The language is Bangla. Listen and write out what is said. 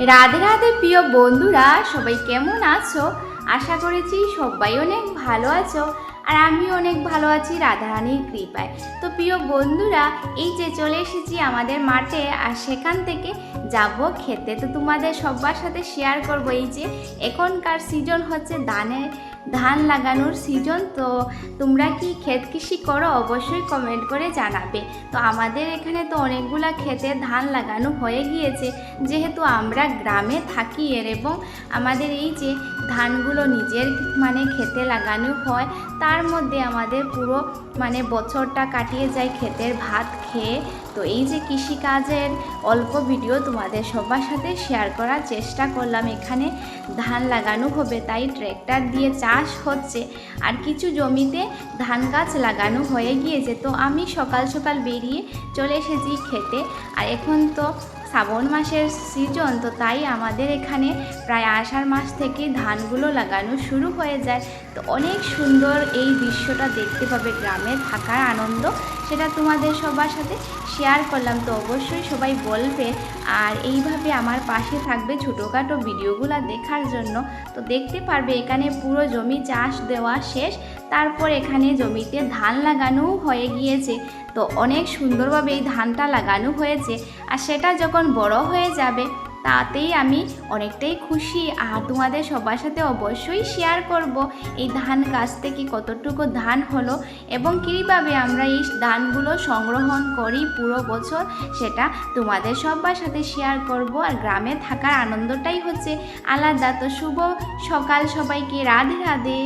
রাধে রাধে প্রিয় বন্ধুরা, সবাই কেমন আছো? আশা করেছি সবাই অনেক ভালো আছো আর আমি অনেক ভালো আছি রাধারানীর কৃপায়। তো প্রিয় বন্ধুরা, এই যে চলে এসেছি আমাদের মাঠে আর সেখান থেকে যাব খেতে। তো তোমাদের সবার সাথে শেয়ার করব এই যে এখনকার সিজন হচ্ছে ধানের ধান লাগানোর সিজন তো তোমরা কি ক্ষেত কৃষি করো অবশ্যই কমেন্ট করে জানাবে। তো আমাদের এখানে তো অনেকগুলা ক্ষেতে ধান লাগানো হয়ে গিয়েছে। যেহেতু আমরা গ্রামে থাকি এর এবং আমাদের এই যে ধানগুলো নিজের মানে খেতে লাগানো হয়, তার মধ্যে আমাদের পুরো মানে বছরটা কাটিয়ে যায় ক্ষেতের ভাত খেয়ে। তো এই যে কৃষিকাজের অল্প ভিডিও তোমাদের সবার সাথে শেয়ার করার চেষ্টা করলাম। এখানে ধান লাগানো হবে, তাই ট্র্যাক্টর দিয়ে চাষ হচ্ছে আর কিছু জমিতে ধান গাছ লাগানো হয়ে গিয়েছে। তো আমি সকাল সকাল বেরিয়ে চলে এসেছি খেতে। আর এখন তো শ্রাবণ মাসের সিজন তো তাই আমাদের এখানে প্রায় আষাঢ় মাস থেকে ধানগুলো লাগানো শুরু হয়ে যায়। তো অনেক সুন্দর এই দৃশ্যটা দেখতে পাবে গ্রামে থাকার আনন্দ, সেটা তোমাদের সবার সাথে শেয়ার করলাম। তো অবশ্যই সবাই বলবে, আর এইভাবে আমার পাশে থাকবে ছোটোখাটো ভিডিওগুলো দেখার জন্য। তো দেখতে পারবে এখানে পুরো জমি চাষ দেওয়া শেষ, তারপর এখানে জমিতে ধান লাগানোও হয়ে গিয়েছে। তো অনেক সুন্দরভাবে এই ধানটা লাগানো হয়েছে। আর সেটা যখন বড় হয়ে যাবে, তাতেই আমি অনেকটাই খুশি। আর তোমাদের সবার সাথে অবশ্যই শেয়ার করব এই ধান গাছ থেকে কতটুকু ধান হলো এবং কীভাবে আমরা এই ধানগুলো সংগ্রহণ করি পুরো বছর, সেটা তোমাদের সবার সাথে শেয়ার করব। আর গ্রামে থাকার আনন্দটাই হচ্ছে আলাদা। তো শুভ সকাল সবাইকে, রাধে রাধে।